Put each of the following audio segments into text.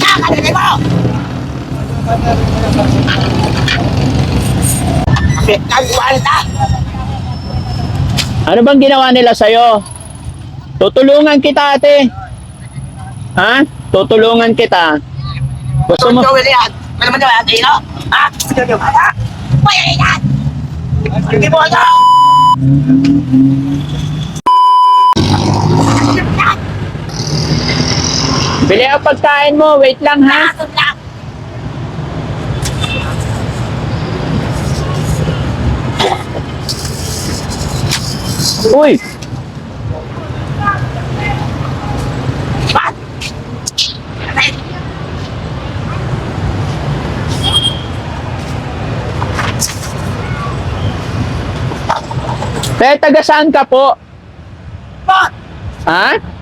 Kakalitin mo! Nagwalta! Ano bang ginawa nila sa'yo? Tutulungan kita, ate. Ha? Tutulungan kita. Gusto mo? Ano naman naman natin, no? Ha? Yung bata? Pwede yan! Hindi mo! Bili ang pagkain mo. Wait lang, ha? Uy! Te, taga saan ka po? Ha?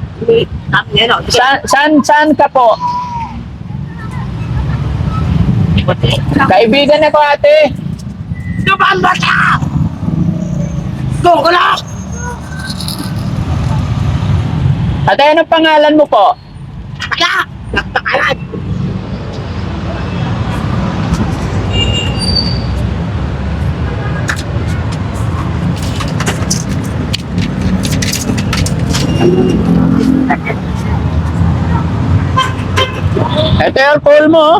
Saan, saan, saan ka po? Kaibigan ako, ate. Lumamba ka! Gugulo! Ate, anong pangalan mo po? Kaya! Nagpakalan! Ito yung alcohol mo. oh.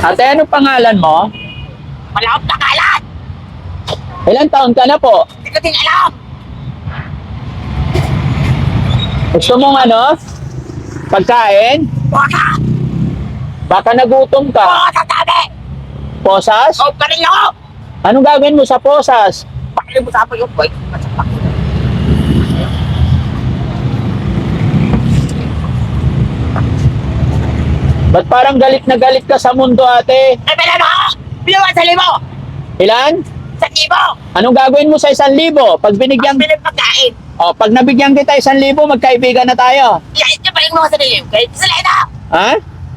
Ate, anong pangalan mo? Wala akong pakalan! Ilan taon ka na po? Hindi ko din alam! Gusto mong ano? Pagkain? Bota! Baka nagutom ka. Bota tabi! Posas? O, parin ako! Anong gagawin mo sa posas? Pakilim mo sa apo yung boy. Ba't parang galit na galit ka sa mundo, ate? Ay, meron ako! Binuwan sa limo! Ilan? Sa limo! Anong gagawin mo sa isang libo? Pag binigyan... Bilang pagkain! O, pag nabigyan kita isang libo, magkaibigan na tayo. Iyain niyo pa yung mga sa lilim. Kahit sila ito! Ha?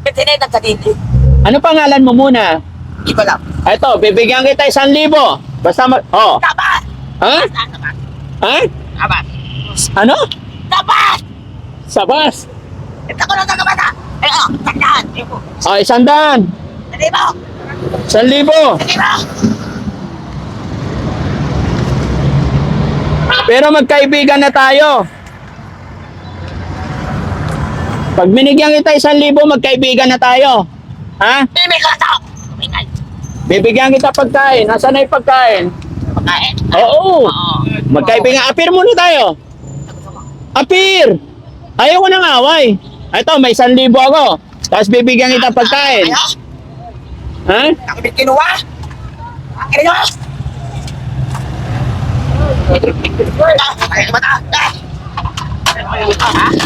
Kahit sila ito sa lilim. Ano pangalan mo muna? Iba lang. Ito, bibigyan kita isang libo. Basta mag... Oh. Dapat! Ha? Dapat! Ha? Dapat! Ano? Dapat! Sabas. Ito ko lang sa kabata! Ay, oh, tandaan! Limo! O, isang daan. Sa limo! Isang libo. Sa limo! Pero magkaibigan na tayo. Pag binigyan kita isang libo, magkaibigan na tayo. Ha? Bibig ko na to! Tumingay! Bibigyan kita pagkain. Nasaan na yung pagkain? Pagkain! Oo. Oo! Magkaibigan. Apir muna tayo. Apir! Ayaw ko ng away. Ito, may isang libo ako. Tapos bibigyan kita pagkain. Ayaw? Ha? Ako din kinuha! Akin nyo!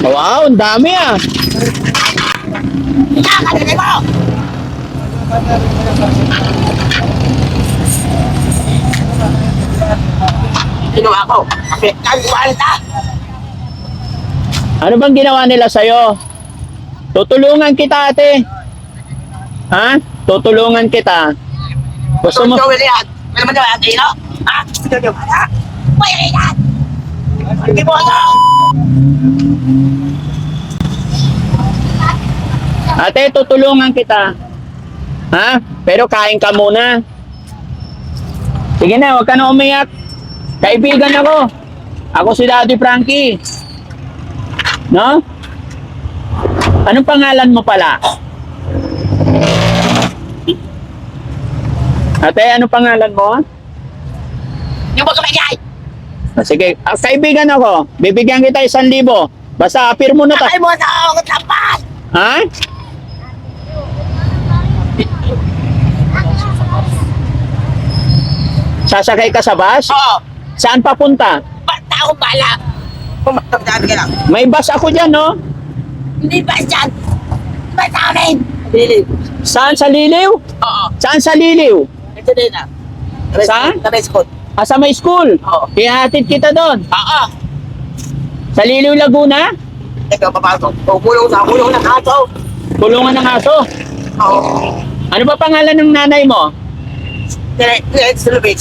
Wow, ang dami ah. Kinuha ko. Kasi nagwalta! Ano bang ginawa nila sa'yo? Tutulungan kita, ate. Ha? Tutulungan kita. Gusto mo? Gawin yan! Ano naman naman natin, no? Ha? Yan! Hindi mo ano! Ate, tutulungan kita. Ha? Pero kain ka muna. Sige na, huwag ka na umiyak. Kaibigan ako. Ako si Daddy Frankie. No? Anong pangalan mo pala? Ate, anong pangalan mo? Yung mga kamagay! Ah, Sige, ah, kaibigan ako. Bibigyan kita isang libo. Basta apir mo na ta. Ay mo sa ako tampas! Ha? Sasakay ka sa bus? Oo! Saan papunta? Basta akong bala! Pumatagdabi ka lang. May bus ako dyan, no? Hindi ba dyan? Ba sa amin? Hindi. Saan sa Liliw? Oo. Saan sa Liliw? Ito din ah. Saan? Sa Rescon. Ah, sa may school. Oo. Ihatid kita doon. Oo. Sa Liliw, Laguna. Ikaw, papasok. Pupulong sa kulong ng aso. Kulungan ng aso. Oo. Ano ba pangalan ng nanay mo? Let's Lubit.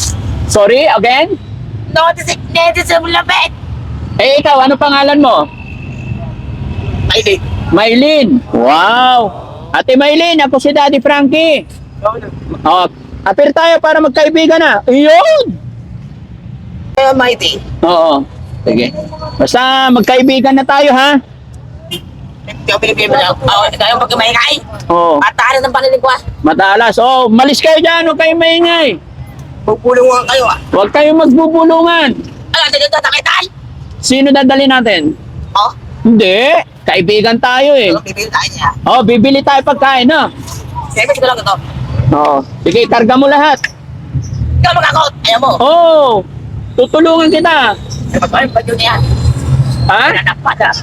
Sorry, again? No, designated sa Lubit. Eh, ikaw, ano pangalan mo? Ay, di. Maylin. Wow. Ate Maylin, ako si Daddy Frankie. Oh, apir tayo para magkaibigan na. Iyon. Kaya mighty. Oo. Sige. Basta magkaibigan na tayo, ha? Hindi ako pinipili mo lang. Oo, magkamaingay. Oo. Matahan ng panilig ko ah. Madalas. Oh, malis kayo dyan. Huwag kayong maingay. Pupulong ko kayo ah. Huwag kayong magbubulungan. Ano, tigil ka takitan? Sino dadali natin? Oh, Hindi. Kaibigan tayo eh. ano, bibili tayo niya. Oh, bibili tayo pagkain, no? Siyempre, ko lang ito. Oo. Sige, karga mo lahat. Ikaw magkakot. Ayaw mo. Oh, tutulungan kita. Pagparin pa yun yan. Ha? Nanakpad ah.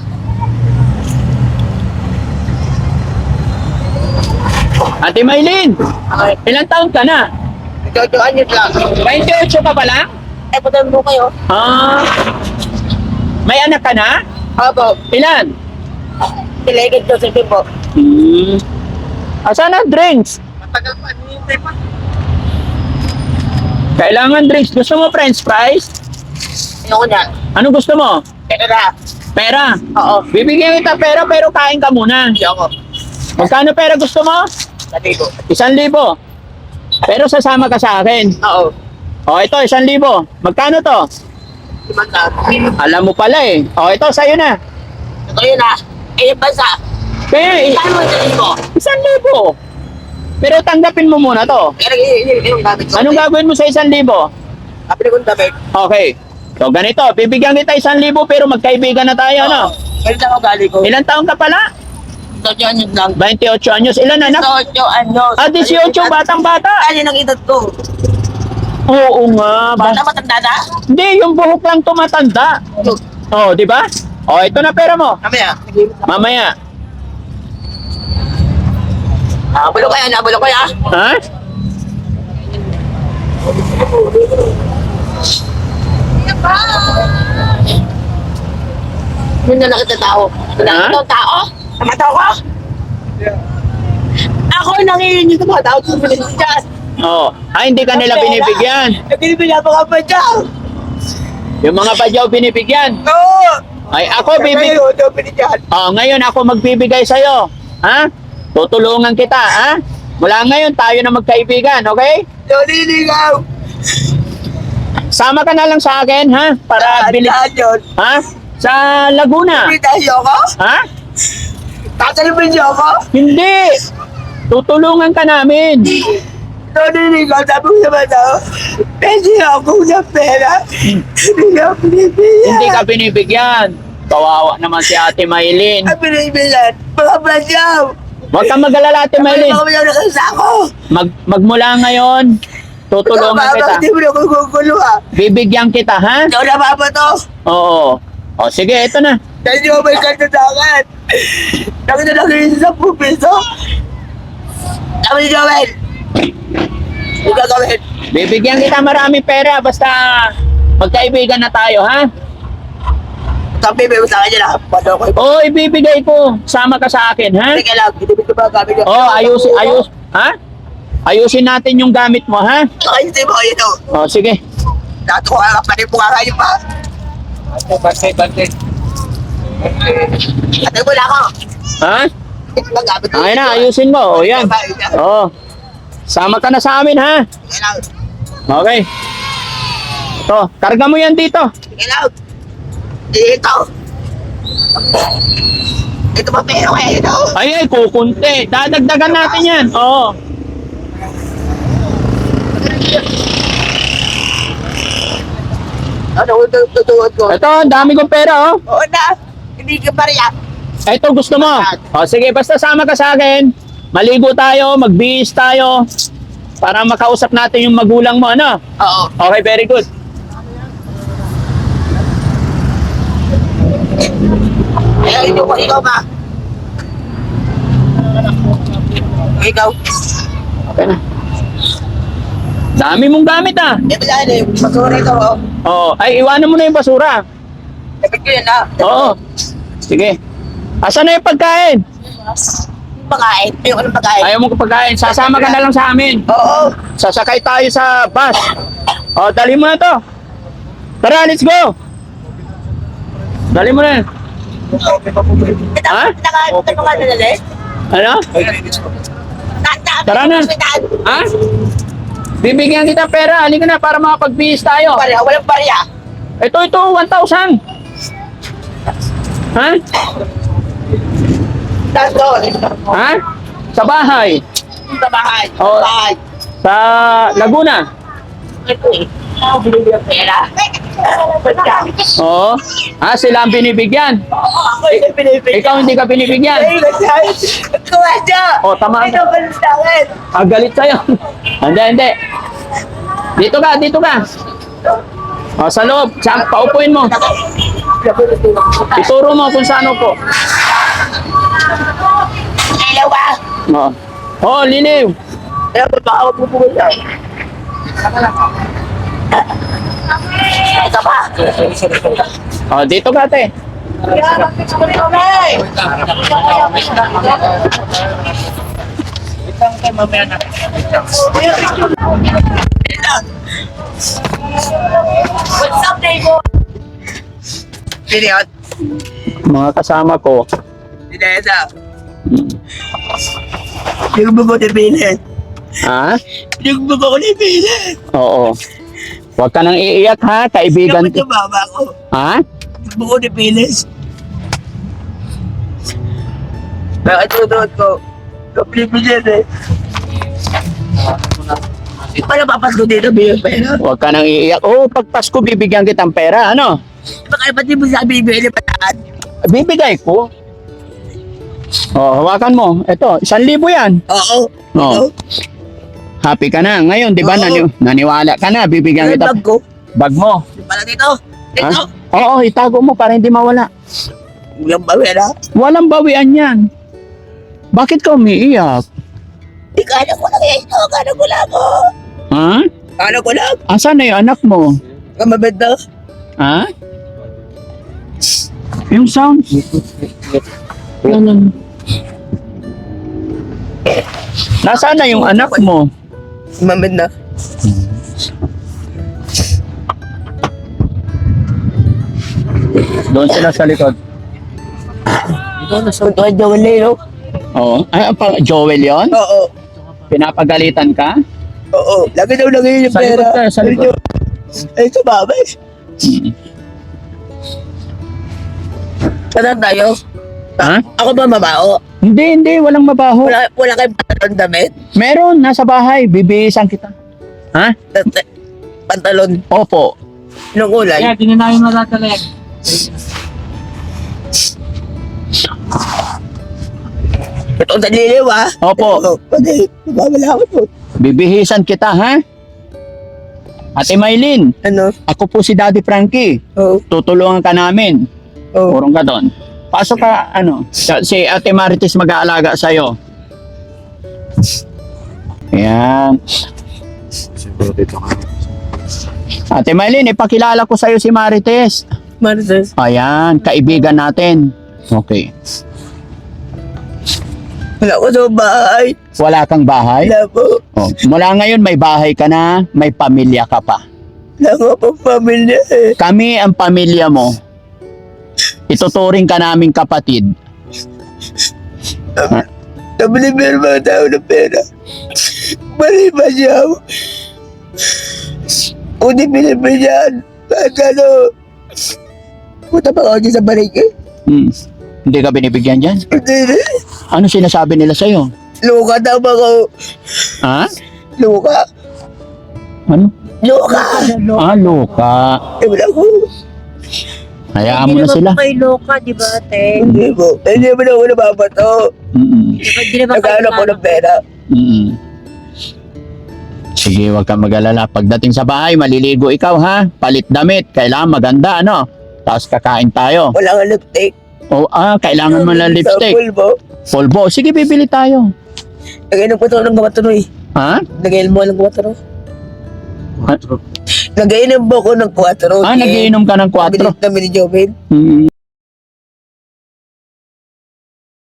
Ate Maylin, Okay. ilang taon ka na? Ikaw, anyos lang. 28 ka pa lang? Eh, putang mo kayo. Ah. May anak ka na? Opo. Ilan? Ko sa po. Hmm. Asan ang drinks? Matagal pa, hinihintay pa. Kailangan drinks. Gusto mo french fries? Ayoko niyan. Ano gusto mo? Na. Pera. Oo. Bibigyan kita pera pero kain ka muna. Ayoko. Magkano pera gusto mo? Ko. Isang libo. Pero sasama ka sa akin. Oo. O ito, isang libo. Magkano to? Limandaan. Alam mo pala eh. O ito, sa'yo na. Ito yun ah. Eh, bansa. Saan mo ito mo? isang libo. Pero tanggapin mo muna to. Kaya gamit ko. Anong gagawin mo sa isang libo? Kapili damit. Okay. So ganito, bibigyan kita isang libo pero magkaibigan na tayo, no? Ganito lang ako gali ko. Ilan taon ka pala? Ito yun yun lang. 28 anyos. Ilan anak? Yun anyos. Ah, 18, batang-bata. Ano ang edad ko? Oo nga. Ba- Bata matanda na? Hindi, yung buhok lang tumatanda. Oh, di ba? Oh, ito na pera mo. Mamaya. Mamaya. Nabulo kaya, nabulo kaya. Ha? Yun na nakita tao. Nakita ang tao? Namataw ko? Ako nangihingi sa mga tao kung bilhin dyan. Oh. Ay, hindi ka nila binibigyan. Nagkinibigyan pa ka pa dyan. Yung mga badyaw binibigyan. Oo. Ay, ako bibig... Ngayon, ito binigyan. Oh, ngayon ako magbibigay sa'yo. Ha? Tutulungan kita, ha? Mula ngayon, tayo na magkaibigan, okay? Naliligaw. Sama ka na lang sa akin, ha? Para bili... Saan yun? Ha? Sa Laguna. Hindi tayo ko? Ha? Tatalipin niyo ako? Hindi. Tutulungan ka namin. Naliligaw. Sabi ko naman ako, pwede ako ng pera. Hindi ako binibigyan. Hindi ka binibigyan. Kawawa naman si Ate Maylin. Ang binibigyan. Mga badyaw. Huwag kang mag-alala, Ate Maylin. Mag magmula ngayon, tutulungan kita. Hindi mo na kukulo ah. Bibigyan kita, ha? Ikaw na ba to? Oo. O, sige, ito na. Di mo may akin. Nakita na kayo sa 10 piso. Sabi ni Joel. Hindi gagawin. Bibigyan kita maraming pera, basta magkaibigan na tayo, ha? Sabi mo sa akin. Pado ko. Oo, ibibigay ko. Sama ka sa akin, ha? Sige lang. Hindi ko ba gamit yung... Oo, ayusin, ayus, ha? Ayusin natin yung gamit mo, ha? Ayusin mo ito. O, sige. Dato ko ka pa rin mukha kayo pa. Bantay, bantay. Ate mo lang ako. Ha? Ito lang gamit ko. Ay na, ayusin mo. O, yan. Oo. Sama ka na sa amin, ha? Sige lang. Okay. Ito, karga mo yan dito. Sige lang. Ito. Ito pa pero eh. Ito. Ay, ay, kukunti. Dadagdagan natin yan. Oo. Ano tutuwad ko? Ito, ang dami kong pera, oh. Oo na. Hindi ka pa rin yan. Ito, gusto mo. O, sige, basta sama ka sa akin. Maligo tayo, magbihis tayo. Para makausap natin yung magulang mo, ano? Oo. Okay, very good. Ito ko ikaw ba? Ikaw. Okay na. Dami mong gamit ah. Ito akin eh, basura ito oh. Oo. Ay, iwanan mo na yung basura. Dapat ko yan ah. Oo. Sige. Asan na yung pagkain? Pagkain, ayoko ng pagkain. Ayaw mo pagkain. Sasama ka na lang sa amin. Oo. Sasakay tayo sa bus. O, dali mo na to. Tara, let's go. Dali mo na. Ha? Ano? Tara na. Ha? Bibigyan kita pera. Halika na para makapag-bihis tayo. Pariya, walang pariya. Ito, ito, 1,000. Ha? Ha? Sa bahay. Sa bahay. Sa bahay. Sa Laguna. Ito eh. Ako binili ng pera. Oo. Ah, sila ang binibigyan. Oo, ako yung pinipili. Ikaw hindi ka binibigyan. Ay. Kuha siya. O, tama. Ito ba sa akin? Ah, galit sa'yo. hindi, hindi. Dito ka, dito ka. O, sa loob. Saan? Paupuin mo. Ituro mo kung saan po. Ilaw ba? O. Oh, liniw. Kaya ba ba ako pupunta? Ito ba? O, dito ka, te. Bakit ko rin kami? What's up, neighbor? Yun? Mga kasama ko. Daw? Yung buko ni Pilit. Ha? Yung buko ni Pilit. Oo. Huwag ka nang iiyak ha, kaibigan Yung ko. mama ko. Ha? Buko ni Pilit. Bakit tutuot ko? Kaplipo dyan eh. Paano papasko dito, Biyo? Pera? Huwag ka nang iiyak. Oo, pag Pasko bibigyan kitang pera. Ano? Baka ba't di mo sabi, Biyo, pataan? Bibigay ko. Oh, hawakan mo. Ito, isang libo yan. Oo. Oo. Happy ka na. Ngayon, di ba, Oo. nani- naniwala ka na. Bibigyan Ano kita. bag ko? Bag mo. Pala dito. Dito. Oo, itago mo para hindi mawala. Walang bawera. Walang bawian yan. Bakit ka umiiyak? Di kala ko lang ito. Kala ko lang ko. Ha? Kala ko lang. Asan na yung anak mo? Kamabed na. Ha? Yung sound. Yan. Nasaan na yung anak mo? Kamabed na. Doon sila sa likod. Ito na sa ito. Ito wala no? Oo. Ay, ang pa- Joel yon? Oo. Pinapagalitan ka? Oo. Lagi daw lagi yung Sa likod pera. ka, sa likod. Ay, ito babay. Saan tayo? Ha? Ako ba mabao? Hindi, hindi. Walang mabaho. Wala, wala kayong pantalon damit? Meron. Nasa bahay. Bibihisan kita. Ha? Tat- Pantalon. Opo. Anong kulay? Kaya tininayin mo lahat talaga. Ito sa liliw ah. Opo. Ito, Pwede. Ako po. Bibihisan kita, ha? Ate Maylin, Ano? ako po si Daddy Frankie. Oo. Tutulungan ka namin. Oo. Purong ka doon. Pasok ka, ano, si Ate Marites mag-aalaga sa'yo. Ayan. Ate Maylin, ipakilala ko sa'yo si Marites. Marites. Ayan, kaibigan natin. Okay. Wala ko sa bahay. Wala kang bahay? Wala po. Oh, mula ngayon may bahay ka na, may pamilya ka pa. Wala ko pang pamilya eh. Kami ang pamilya mo. Ituturing ka naming kapatid. Nabili mo yung mga tao ng pera. Mali ba siya? Kung di pinipili yan, bakit ano? Punta pa ako sa balik eh. Hmm. Hindi ka binibigyan dyan? Hindi. Ano sinasabi nila sa'yo? Luka daw ba ako? Ha? Luka. Ano? Luka. Ah, loka. Eh, wala ko. Hayaan mo na sila. kayo loka, di ba, ate? Hindi po. Hindi mo na ako nababato. Mm-mm. Di naman kayo Nagkano ko ng pera. Mm-mm. Sige, huwag kang mag-alala. Pagdating sa bahay, maliligo ikaw ha. Palit damit. Kailangan maganda, ano? Tapos kakain tayo. Wala nga lipstick. O, ah, kailangan mo ng lipstick. Sa pulbo. Polvo. Sige, bibili tayo. Nagainom ko ito ng gamatano eh. Ha? Nagainom mo ng gamatano. Nagainom po ako ng 4. Ah, nagiinom ka ng 4. Bilit namin ni Jovel. Mm.